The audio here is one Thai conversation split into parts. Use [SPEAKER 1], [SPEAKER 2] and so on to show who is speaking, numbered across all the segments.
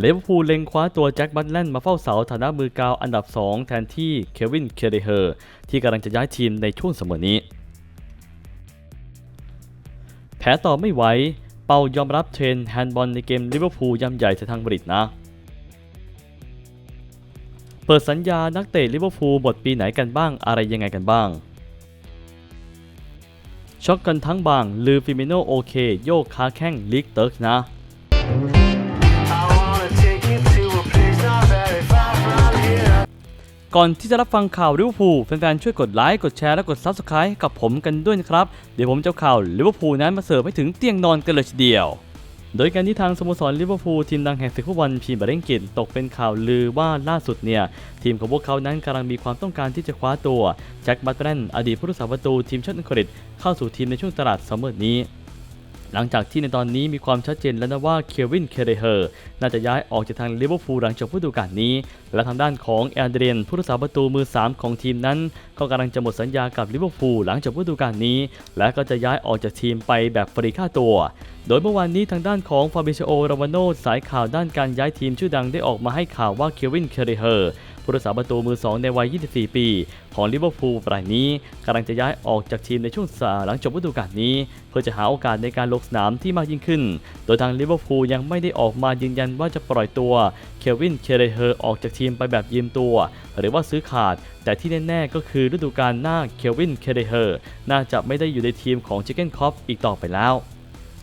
[SPEAKER 1] เลเวอร์พูลเล็งคว้าตัวแจ็คบัตแลนมาเฝ้าเสาฐานะมือกาวอันดับ 2 แทนที่เควินเคเดเฮอร์ที่กำลังจะย้ายทีมในช่วงเสมอนี้ แผลต่อไม่ไหวเปายอมรับเทรนแฮนด์บอลในเกมลิเวอร์พูลย่ำใหญ่จากทางบริตนะ เปิดสัญญานักเตะลิเวอร์พูลหมดปีไหนกันบ้างอะไรยังไงกันบ้าง ช็อกกันทั้งบาง ลือฟิเมโนโอเค โยกขาแข้งลีกเติร์กนะ ก่อนที่จะรับฟังข่าวลิเวอร์พูลแฟนๆช่วยกดไลค์กดแชร์และกด Subscribe กับผมกันด้วยนะครับ เดี๋ยวผมจะข่าวลิเวอร์พูลนั้นมาเสิร์ฟให้ถึงเตียงนอนกันเลยทีเดียว โดยการที่ทางสโมสรลิเวอร์พูลทีมดังแห่งศึกฟุตบอลพรีเมียร์ลีกอังกฤษตกเป็นข่าวลือว่าล่าสุดเนี่ย ทีมของพวกเขานั้นกำลังมีความต้องการที่จะคว้าตัวแจ็คบัตแรนอดีตผู้รักษาประตูทีมชาติอังกฤษเข้าสู่ทีมในช่วงตลาดซัมเมอร์นี้ หลังจากที่ในตอนนี้มีความชัดเจนแล้วนะว่าเควินเคเดเฮอร์น่าจะย้ายออกจากทางลิเวอร์พูลหลังจบฤดูกาลนี้ และทางด้านของแอนเดรียนผู้รักษาประตูมือ 3 ของทีมนั้น ก็กำลังจะหมดสัญญากับลิเวอร์พูลหลังจบฤดูกาลนี้ และก็จะย้ายออกจากทีมไปแบบฟรีค่าตัว โดยเมื่อวานนี้ทางด้านของฟาบิเชโอราวาโนสายข่าวด้านการย้ายทีมชื่อดังได้ออกมาให้ข่าวว่าเควินเคเดเฮอร์ ผู้รักษาประตูมือ 2 ในวัย 24 ปี ของลิเวอร์พูลรายนี้กำลังจะย้ายออกจากทีมในช่วงสาหลังจบฤดูกาลนี้ เพื่อจะหาโอกาสในการลงสนามที่มากยิ่งขึ้น โดยทางลิเวอร์พูลยังไม่ได้ออกมายืนยันว่าจะปล่อยตัวเควินเคเดเฮอร์ออกจากทีมไปแบบยืมตัว หรือว่าซื้อขาด แต่ที่แน่ ๆ ก็คือฤดูกาลหน้าเควินเคเดเฮอร์น่าจะไม่ได้อยู่ในทีมของชิคเก้นคอฟอีกต่อไปแล้ว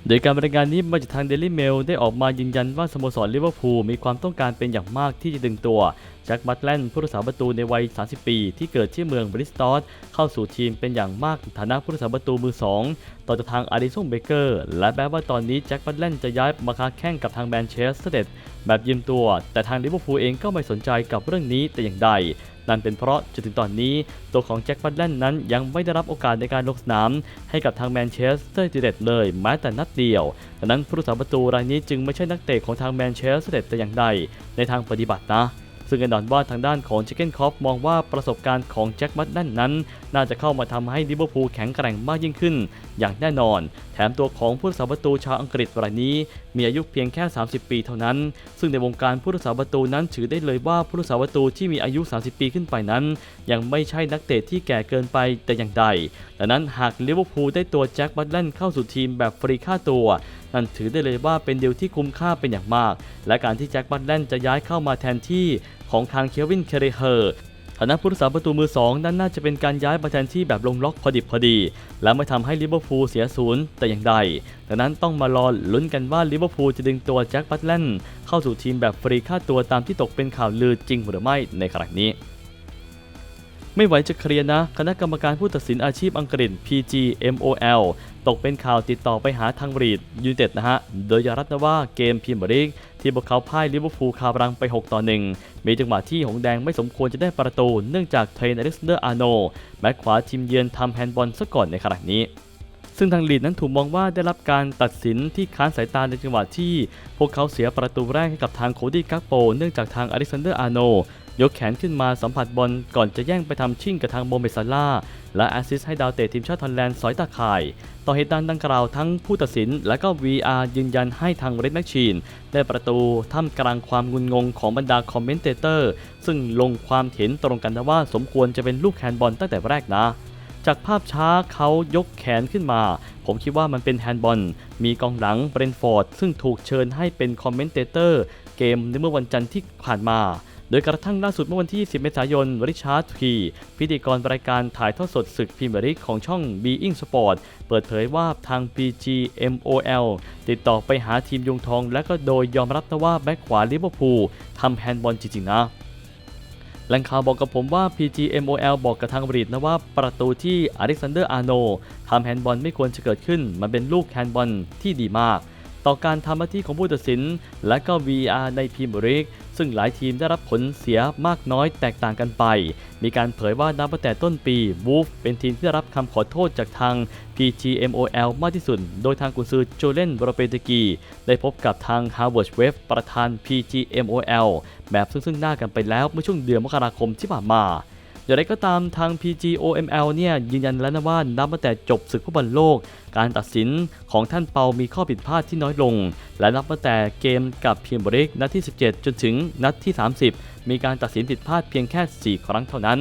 [SPEAKER 1] โดยการบริการนี้มาจากทาง Daily Mail ได้ออกมายืนยันว่าสโมสรลิเวอร์พูลมีความต้องการเป็นอย่างมากที่จะดึงตัวแจ็คบัตแลนผู้รักษาประตูในวัย 30 ปี ที่เกิดที่เมืองบริสตอลเข้าสู่ทีมเป็นอย่างมากฐานะผู้รักษาประตูมือ 2 ต่อจากทางอาริสันเบเกอร์ และแม้ว่าตอนนี้แจ็คบัตแลนจะย้ายมาค้าแข่งกับทางแมนเชสเตอร์เดแบบยืมตัว แต่ทางลิเวอร์พูลเองก็ไม่สนใจกับเรื่องนี้แต่อย่างใด นั่นเป็นเพราะจนถึงตอนนี้ตัวของแจ็คบัตแลนนั้นยังไม่ได้รับโอกาสในการลงสนาม ให้กับทางแมนเชสเตอร์ยูไนเต็ดเลยแม้แต่นัดเดียวดังนั้นผู้รักษาประตูรายนี้จึงไม่ใช่นักเตะของทางแมนเชสเตอร์ยูไนเต็ดแต่อย่างใดในทางปฏิบัตินะ ซึ่งแน่นอนว่าทางด้านของเชคเก้นคอฟมองว่าประสบการณ์ของแจ็คบัตแลนนั้น น่าจะเข้ามาทำให้ลิเวอร์พูลแข็งแกร่งมากยิ่งขึ้น อย่างแน่นอน แถมตัวของผู้รักษาประตูชาวอังกฤษรายนี้ มีอายุเพียงแค่ 30 ปีเท่านั้น ซึ่งในวงการผู้รักษาประตูนั้นถือได้เลยว่าผู้รักษาประตูที่มีอายุ 30 ปีขึ้นไปนั้น ยังไม่ใช่นักเตะที่แก่เกินไปแต่อย่างใดดังนั้นหากลิเวอร์พูลได้ตัวแจ็คบัตแลนเข้าสู่ทีมแบบฟรีค่าตัว นั่นถือได้เลยว่าเป็นดีลที่คุ้มค่าเป็นอย่างมาก และการที่แจ็คบัตแลนจะย้ายเข้ามาแทนที่ของทางเควินเคเรเฮอร์ฐานะผู้รักษาประตูมือ 2 นั้นน่าจะเป็นการย้ายมาแทนที่แบบลงล็อกพอดิบพอดี และไม่ทำให้ลิเวอร์พูลเสียศูนย์แต่อย่างใด ดังนั้นต้องมารอลุ้นกันว่าลิเวอร์พูลจะดึงตัวแจ็คบัตแลนเข้าสู่ทีมแบบฟรีค่าตัวตามที่ตกเป็นข่าวลือจริงหรือไม่ในครั้งนี้ ไม่ไหวจะเคลียร์นะ คณะกรรมการผู้ตัดสินอาชีพอังกฤษ PGMOL ตกเป็นข่าวติดต่อไปหาทางบรีดยูไนเต็ดนะฮะ โดยยารัตนะว่าเกมพรีเมียร์ลีกที่พวกเขาพ่ายลิเวอร์พูลคาบรังไป 6 ต่อ 1 มีจังหวะที่หงแดงไม่สมควรจะได้ประตู เนื่องจากเทรนอเล็กซานเดอร์อาโนแบ็คขวาทีมเยือนทำแฮนด์บอลซะก่อนในขณะนี้ซึ่งทางลีดนั้นถูกมองว่าได้รับการตัดสินที่ค้านสายตาในจังหวะที่ พวกเขาเสียประตูแรกให้กับทางโคดี้กักโป เนื่องจากทางอเล็กซานเดอร์อาโน ยกแขนขึ้นมาสัมผัสบอลก่อนจะแย่งไปทำชิ่งกับทางโมเมซาล่า และแอสซิสให้ดาวเตะทีมชาติฮอลแลนด์สอยตาข่าย ต่อเหตุการณ์ดังกล่าวทั้งผู้ตัดสิน และก็ VR ยืนยันให้ทางเรดแมชชีน ได้ประตูท่ามกลางความงุนงงของบรรดาคอมเมนเตเตอร์ ซึ่งลงความเห็นตรงกันนะว่าสมควรจะเป็นลูกแฮนด์บอลตั้งแต่แรกนะจากภาพช้าเขายกแขนขึ้นมา ผมคิดว่ามันเป็นแฮนด์บอล มีกองหลังเบรนฟอร์ด ซึ่งถูกเชิญให้เป็นคอมเมนเตเตอร์ เกมในเมื่อวันจันทร์ที่ผ่านมา โดยกระทั่งล่าสุดเมื่อวันที่ 10 เมษายน ริชาร์ดทีพิธีกรรายการถ่ายทอดสดศึกพรีเมียร์ลีกของช่อง Being Sport เปิดเผยว่าทาง PGMOL ติดต่อไปหาทีมยุงทอง และก็โดยยอมรับนะว่าแบ็คขวาลิเวอร์พูลทำแฮนด์บอลจริงๆนะแหล่งข่าวบอกกับผมว่า PGMOL บอกกับทางบริดนะว่าประตูที่อเล็กซานเดอร์อาร์โนทำแฮนด์บอลไม่ควรจะเกิดขึ้น มันเป็นลูกแฮนด์บอลที่ดีมาก ต่อการทำหน้าที่ของผู้ตัดสิน และก็ VR ในพรีเมียร์ลีก ซึ่งหลายทีมได้รับผลเสียมากน้อยแตกต่างกันไป มีการเผยว่านับตั้งแต่ต้นปีวูฟเป็นทีมที่ได้รับคำขอโทษจากทาง PGMOL มากที่สุด โดยทางกุนซือโจเลนบรเปตกี ได้พบกับทาง Harvard w เวฟประธาน PGMOL แบบซึ่งซึ่งหน้ากันไปแล้วเมื่อช่วงเดือนมกราคมที่ผ่านมา อย่างไรก็ตามทาง PGOML เนี่ยยืนยันแล้วนะว่านับตั้งแต่จบศึกฟุตบอลโลก การตัดสินของท่านเปามีข้อผิดพลาดที่น้อยลง และนับตั้งแต่เกมกับพียมบริกนัดที่ 17 จนถึงนัดที่ 30 มีการตัดสินผิดพลาดเพียงแค่ 4 ครั้งเท่านั้น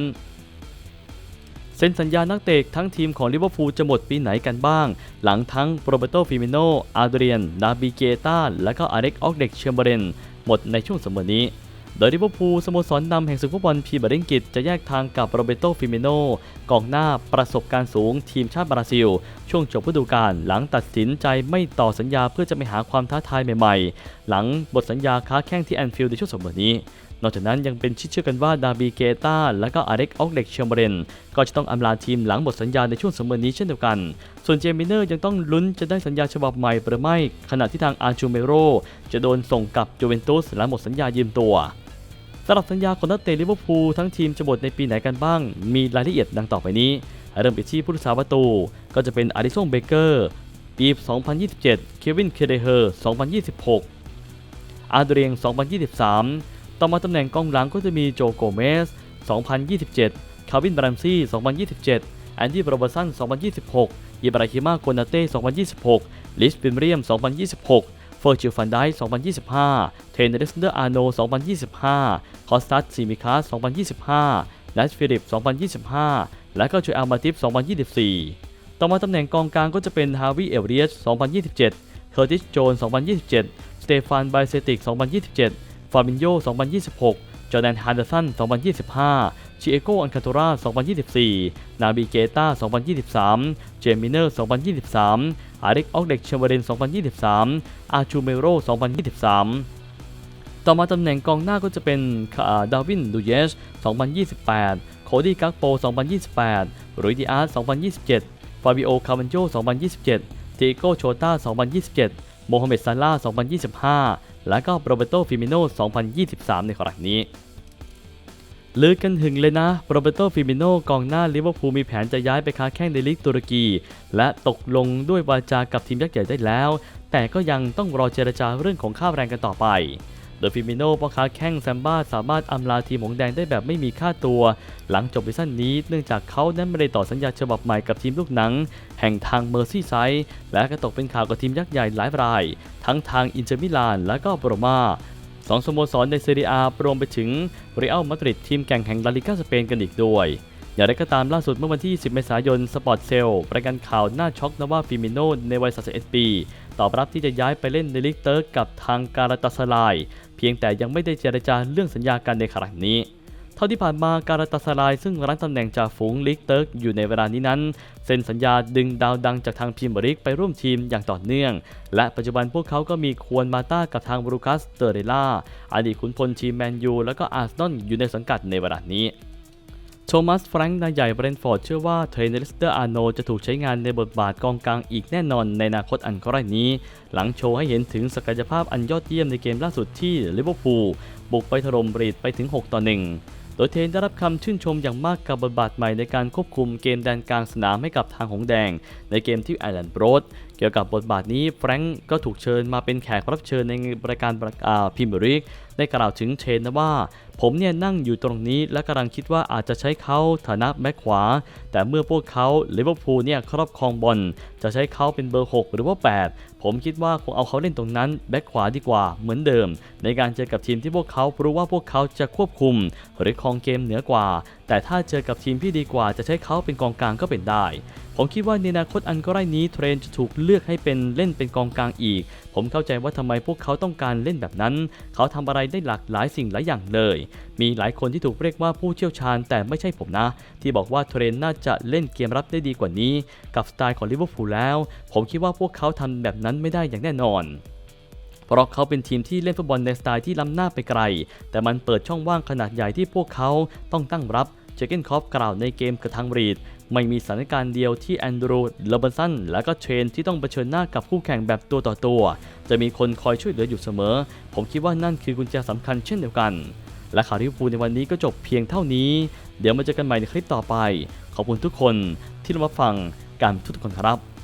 [SPEAKER 1] เซ็นสัญญานักเตะทั้งทีมของลิเวอร์พูลจะหมดปีไหนกันบ้าง หลังทั้งโรเบโตฟิมิโนอาเดรียน นาบิเกตาและก็อาเร็กออกเด็กเชมเบรนหมดในช่วงสมอนี้ โดยลิเวอร์พูลสโมสรนำแห่งศึกฟุตบอลพรีเมียร์ลีกอังกฤษจะแยกทางกับโรเบโตฟิเมโนกองหน้าประสบการณ์สูงทีมชาติบราซิล ช่วงจบฤดูกาลหลังตัดสินใจไม่ต่อสัญญาเพื่อจะไปหาความท้าทายใหม่ๆ หลังบทสัญญาค้าแข้งที่แอนฟิลด์ในช่วงสมอนี้นอกจากนั้นยังเป็นที่เชื่อกันว่าดาบีเกตาและก็อาเร็กออกเด็กเชมเบรนก็จะต้องอำลาทีมหลังหมดสัญญาในช่วงเสมอนี้เช่นเดียวกัน ส่วนเจมิเนอร์ยังต้องลุ้นจะได้สัญญาฉบับใหม่หรือไม่ ขณะที่ทางอาร์จูเมโรจะโดนส่งกลับจูเวนตุสหลังหมดสัญญายืมตัว สำหรับสัญญาของนักเตะลิเวอร์พูลทั้งทีมจะหมดในปีไหนกันบ้าง มีรายละเอียดดังต่อไปนี้ เริ่มไปที่ผู้รักษาประตู ก็จะเป็นอาริซงเบเกอร์ปี2027 เควิน เคเดเฮอร์ 2026 อาร์เดรียง 2023 ต่อมาตำแหน่งกองหลังก็จะมีโจโกเมส 2027 คาวิน บรัมซี่ 2027 แอนดี้ โรเบอร์สัน 2026 อิบราฮิมา โกนาเต้ 2026 ลิสบิมเรียม 2026 อร์จิลฟันได2025 เทนเนสเดอร์อาโน 2025 คอสตัสซิมิคาส2025 แลชฟิลิป 2025 และก็จูเอลมาติฟ 2024 ต่อมาตำแหน่งกองกลางก็จะเป็นฮาวิเอลเรียส 2027 เคอร์ติสโจน 2027 สเตฟานไบเซติก 2027 ฟาบินโย 2026 จอร์แดนฮานเดสัน 2025 ชิเอโกอันคาโตรา2024 นาบิเกตา2023 เจมิเนอร์ 2023 อาริกออกเด็กเชมเบรน2023 อาชูเมโร 2023ต่อมาตำแหน่งกองหน้าก็จะเป็นดาวินดูเยส 2028 โคดี้กักโป 2028รุยดิอาร์2027 ฟาบิโอ คาวันโจ 2027ติโกโชตา2027 โมฮัมเหม็ดซาลา2025 และก็โรเบโต ฟิมิโน 2023 ในครั้งนี้ ลือกันหึงเลยนะโรเบโตฟิมิโนกองหน้าลิเวอร์พูลมีแผนจะย้ายไปค้าแข้งในลีกตุรกี และตกลงด้วยวาจากับทีมยักษ์ใหญ่ได้แล้ว แต่ก็ยังต้องรอเจรจาเรื่องของค่าแรงกันต่อไป โดยฟิมิโน่พ่อค้าแข้งแซมบ้าสามารถอำลาทีมหงแดงได้แบบไม่มีค่าตัว หลังจบซีซั่นนี้เนื่องจากเขานั้นไม่ได้ต่อสัญญาฉบับใหม่กับทีมลูกหนัง แห่งทางเมอร์ซี่ไซด์และก็ตกเป็นข่าวกับทีมยักษ์ใหญ่หลายราย ทั้งทางอินเตอร์มิลานและก็โรมา สองสโมสรในเซเรียรวมไปถึงเรอัลมาดริดทีมแข่งแห่งลาลิกาสเปนกันอีกด้วยอย่างไรก็ตามล่าสุดเมื่อวันที่ 10 เมษายน สปอร์ตเซลรายงานข่าวหน้าช็อกนว่าฟิมิโนในวัย 31 ปี ตอบรับที่จะย้ายไปเล่นในลีกเติร์กกับทางการาตาสลาย เพียงแต่ยังไม่ได้เจรจาเรื่องสัญญากันในครั้งนี้ เท่าที่ผ่านมาการาตาสลายซึ่งรั้งตำแหน่งจ่าฝูงลีกเติร์กอยู่ในเวลานี้นั้น เซ็นสัญญาดึงดาวดังจากทางพรีเมียร์ลีกไปร่วมทีมอย่างต่อเนื่อง และปัจจุบันพวกเขาก็มีควนมาต้ากับทางบรูคัสเตอร์เรล่าอดีตขุนพลทีมแมนยูและก็อาร์เซนอลอยู่ในสังกัดในเวลานี้โทมัสแฟรงค์นายใหญ่เบรนฟอร์ดเชื่อว่าเทรนเนอร์สเตอร์อาร์โนจะถูกใช้งานในบทบาทกองกลางอีกแน่นอนในอนาคตอันใกล้นี้ หลังโชว์ให้เห็นถึงศักยภาพอันยอดเยี่ยมในเกมล่าสุดที่ลิเวอร์พูลบุกไปถล่มบรีดไปถึง 6 ต่อ 1 โดยเทนได้รับคำชื่นชมอย่างมากกับบทบาทใหม่ในการควบคุมเกมแดนกลางสนามให้กับทางหงแดง ในเกมที่ไอแลนด์โบรดเกี่ยวกับบทบาทนี้แฟรงก์ก็ถูกเชิญมาเป็นแขกรับเชิญในรายการพรีเมียร์ลีกได้กล่าวถึงเทนนะว่า ผมเนี่ยนั่งอยู่ตรงนี้และกำลังคิดว่าอาจจะใช้เขาฐานะแบ็คขวา แต่เมื่อพวกเขาลิเวอร์พูลเนี่ยครอบครองบอลจะใช้เขาเป็นเบอร์ 6 หรือว่า 8 ผมคิดว่าคงเอาเขาเล่นตรงนั้นแบ็คขวาดีกว่าเหมือนเดิม ในการเจอกับทีมที่พวกเขารู้ว่าพวกเขาจะควบคุม หรือครองเกมเหนือกว่า แต่ถ้าเจอกับทีมที่ดีกว่าจะใช้เขาเป็นกองกลางก็เป็นได้ ผมคิดว่าในอนาคตอันใกล้นี้เทรนจะถูกเลือกให้เป็นเล่นเป็นกองกลางอีก ผมเข้าใจว่าทำไมพวกเขาต้องการเล่นแบบนั้น เขาทำอะไรได้หลากหลายสิ่งหลายอย่างเลย มีหลายคนที่ถูกเรียกว่าผู้เชี่ยวชาญแต่ไม่ใช่ผมนะ ที่บอกว่าเทรนน่าจะเล่นเกมรับได้ดีกว่านี้ กับสไตล์ของลิเวอร์พูลแล้ว ผมคิดว่าพวกเขาทำแบบนั้นไม่ได้อย่างแน่นอนเพราะเขาเป็นทีมที่เล่นฟุตบอลในสไตล์ที่ล้ำหน้าไปไกล แต่มันเปิดช่องว่างขนาดใหญ่ที่พวกเขาต้องตั้งรับ เจเกนคอฟกล่าวในเกมกับทางบรีด ไม่มีสถานการณ์เดียวที่แอนดรูลเบอร์สันและก็เทรนที่ต้องเผชิญหน้ากับคู่แข่งแบบตัวต่อตัว จะมีคนคอยช่วยเหลืออยู่เสมอ ผมคิดว่านั่นคือกุญแจสำคัญเช่นเดียวกัน และข่าวลิเวอร์พูลในวันนี้ก็จบเพียงเท่านี้ เดี๋ยวมาเจอกันใหม่ในคลิปต่อไป ขอบคุณทุกคนที่รับฟังการทุกคนครับ